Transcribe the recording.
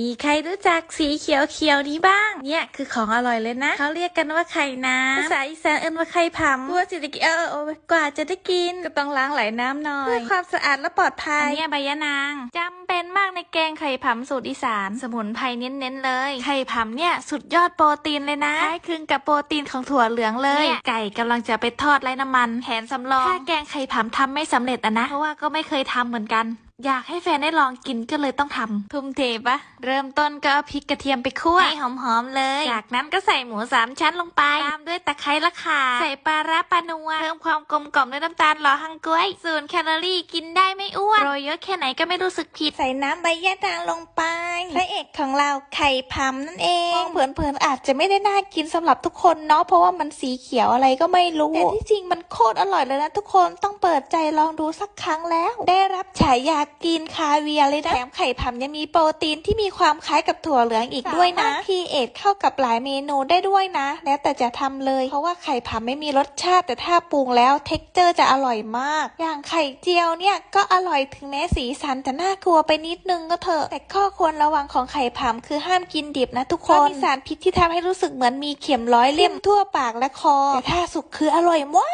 มีใครรู้จักสีเขียวเขียวๆนี้บ้าง เนี่ยคือของอร่อยเลยนะ เขาเรียกกันว่าไข่น้ำภาษาอีสานเอิ้นว่าไข่ผำตัวสิริกิเออเออกว่าจะได้กิน ก็ต้องล้างไหลน้ำหน่อย เพื่อความสะอาดและปลอดภัยอันนี้ใบยะนางจำเป็นมากในแกงไข่ผำสูตรอีสาน สมุนไพรเน้นๆเลย ไข่ผำเนี่ยสุดยอดโปรตีนเลยนะคล้ายคลึงกับโปรตีนของถั่วเหลืองเลย ไก่กำลังจะไปทอดไร้น้ำมันแผนสำรองถ้าแกงไข่ผำทำไม่สำเร็จอะนะเพราะว่าก็ไม่เคยทำเหมือนกันอยากให้แฟนได้ลองกินก็เลยต้องทำทุ่มเทปะเริ่มต้นก็เอาพริกกระเทียมไปคั่วให้หอมๆเลย จากนั้นก็ใส่หมูสามชั้นลงไป ตามด้วยตะไคร้ละข่าใส่ปลาร้าปลานัว เพิ่มความกลมกล่อมด้วยน้ำตาลหล่อฮังกล้วยศูนย์แคลอรี่กินได้ไม่อ้วนโรยเยอะแค่ไหนก็ไม่รู้สึกผิด ใส่น้ำใบยะนางลงไป พระเอกของเราไข่พำนั่นเองมองเผินๆอาจจะไม่ได้น่ากินสำหรับทุกคนเนาะเพราะว่ามันสีเขียวอะไรก็ไม่รู้แต่ที่จริงมันโคตรอร่อยเลยนะทุกคนต้องเปิดใจลองดูสักครั้งแล้ว ได้รับ ฉายากินคาเวียร์เลยนะแถมไข่พำยังมีโปรตีนที่มีความคล้ายกับถั่วเหลืองอีกด้วยนะพีเอทเข้ากับหลายเมนูได้ด้วยนะ แล้วแต่จะทำเลย เพราะว่าไข่พำไม่มีรสชาติ แต่ถ้าปรุงแล้วเท็กเจอร์จะอร่อยมาก อย่างไข่เจียวเนี่ยก็อร่อยถึงแม้สีสันจะน่ากลัวไปนิดนึงก็เถอะ แต่ข้อควรระวังของไข่พำคือห้ามกินดิบนะทุกคนเพราะมีสารพิษที่ทำให้รู้สึกเหมือนมีเข็มร้อยเล่มทั่วปากและคอแต่ถ้าสุกคืออร่อยมาก